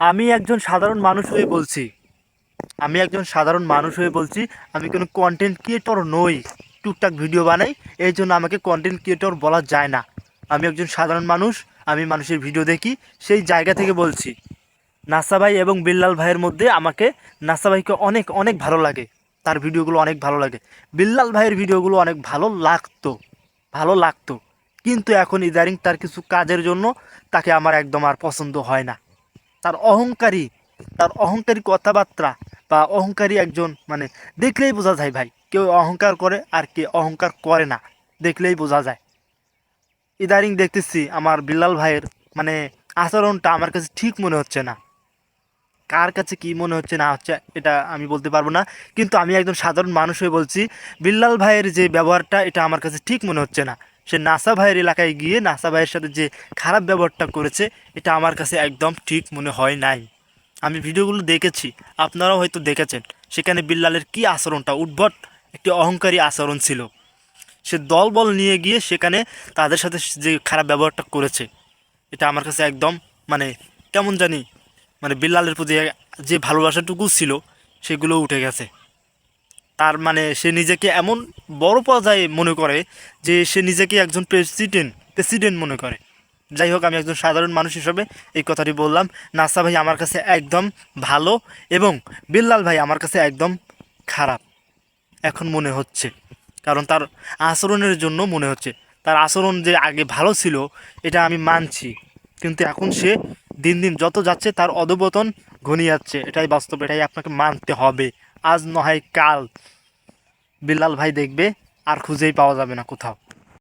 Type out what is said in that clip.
আমি একজন সাধারণ মানুষ হয়ে বলছি। আমি একজন সাধারণ মানুষ হয়ে বলছি, আমি কোনো কন্টেন্ট ক্রিয়েটর নই, টুকটাক ভিডিও বানাই, এই জন্য আমাকে কন্টেন্ট ক্রিয়েটর বলা যায় না। আমি একজন সাধারণ মানুষ, আমি মানুষের ভিডিও দেখি, সেই জায়গা থেকে বলছি। নাসা ভাই এবং বিল্লাল ভাইয়ের মধ্যে আমাকে, নাসা ভাইকে অনেক অনেক ভালো লাগে। তার ভিডিওগুলো অনেক ভালো লাগে। বিল্লাল ভাইয়ের ভিডিওগুলো অনেক ভালো লাগতো ভালো লাগতো। কিন্তু এখন ইদারিং তার কিছু কাজের জন্য তাকে আমার একদম আর পছন্দ হয় না। তার অহংকারী তার অহংকারী কথাবার্তা বা অহংকারী একজন মানে দেখলেই বোঝা যায় ভাই, কেউ অহংকার করে আর কে অহংকার করে না, দেখলেই বোঝা যায়। ইদারিং দেখতেছি আমার বিল্লাল ভাইয়ের মানে আচরণটা আমার কাছে ঠিক মনে হচ্ছে না। কার কাছে কি মনে হচ্ছে না হচ্ছে, এটা আমি বলতে পারব না, কিন্তু আমি একজন সাধারণ মানুষ হয়ে বলছি, বিল্লাল ভাইয়ের যে ব্যবহারটা, এটা আমার কাছে ঠিক মনে হচ্ছে না। সে নাসা ভাইয়ের এলাকায় গিয়ে নাসা ভাইয়ের সাথে যে খারাপ ব্যবহারটা করেছে, এটা আমার কাছে একদম ঠিক মনে হয় নাই। আমি ভিডিওগুলো দেখেছি, আপনারাও হয়তো দেখেছেন। সেখানে বিল্লালের কি আচরণটা? উদ্ভট একটি অহংকারী আচরণ ছিল। সে দলবল নিয়ে গিয়ে সেখানে তাদের সাথে যে খারাপ ব্যবহারটা করেছে, এটা আমার কাছে একদম মানে কেমন জানি মানে বিল্লালের প্রতি যে ভালোবাসাটুকু ছিল, সেগুলো উঠে গেছে। তার মানে সে নিজেকে এমন বড় পর্যায়ে মনে করে যে সে নিজেকে একজন প্রেসিডেন্ট প্রেসিডেন্ট মনে করে। যাই হোক, আমি একজন সাধারণ মানুষ হিসাবে এই কথাটি বললাম। নাসা ভাই আমার কাছে একদম ভালো এবং বিল্লাল ভাই আমার কাছে একদম খারাপ। এখন মনে হচ্ছে, কারণ তার আচরণের জন্য মনে হচ্ছে। তার আচরণ যে আগে ভালো ছিল, এটা আমি মানছি। কিন্তু এখন সে দিন দিন যত যাচ্ছে, তার অধপতন ঘনিয়ে যাচ্ছে। এটাই বাস্তব, এটাই আপনাকে মানতে হবে। আজ নয় কাল। বিলাল ভাই দেখবে আর খুঁজেই পাওয়া যাবে না কোথাও।